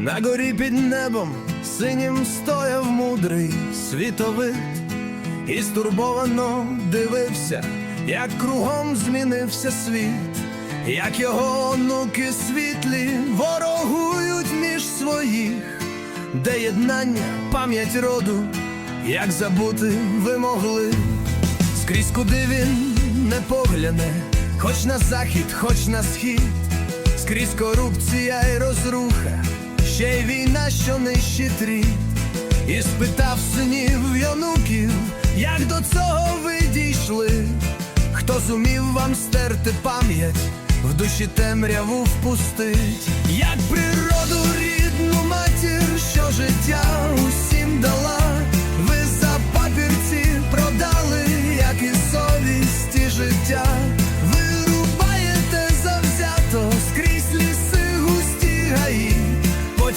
На горі під небом синім стояв мудрий світовид і стурбовано дивився, як кругом змінився світ, як його онуки світлі ворогують між своїх, де єднання, пам'ять роду, як забути ви могли, скрізь куди він не погляне, хоч на захід, хоч на схід, скрізь корупція і розруха, ще й війна, що нищить рід. І спитав синів й онуків, як до цього ви дійшли, хто зумів вам стерти пам'ять, в душі темряву впустить, як природу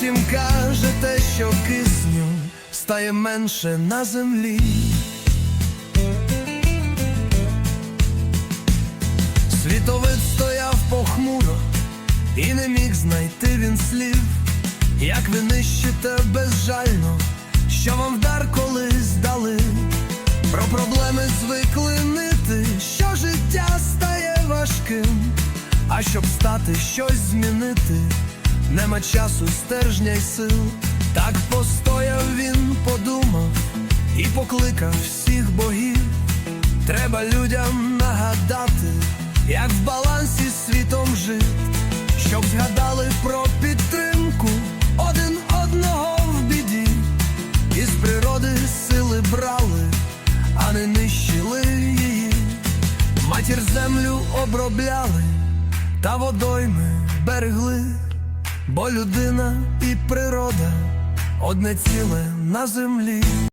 потім кажете, що кисню стає менше на землі. Світовид стояв похмуро і не міг знайти він слів, як ви нищите безжально, що вам вдар колись дали. Про проблеми звикли нити, що життя стає важким, а щоб стати щось змінити, нема часу, стержня й сил. Так постояв він, подумав і покликав всіх богів. Треба людям нагадати, як в балансі світом жить, щоб згадали про підтримку один одного в біді, із природи сили брали, а не нищили її. Матір землю обробляли, та водойми берегли, бо людина і природа одне ціле на землі.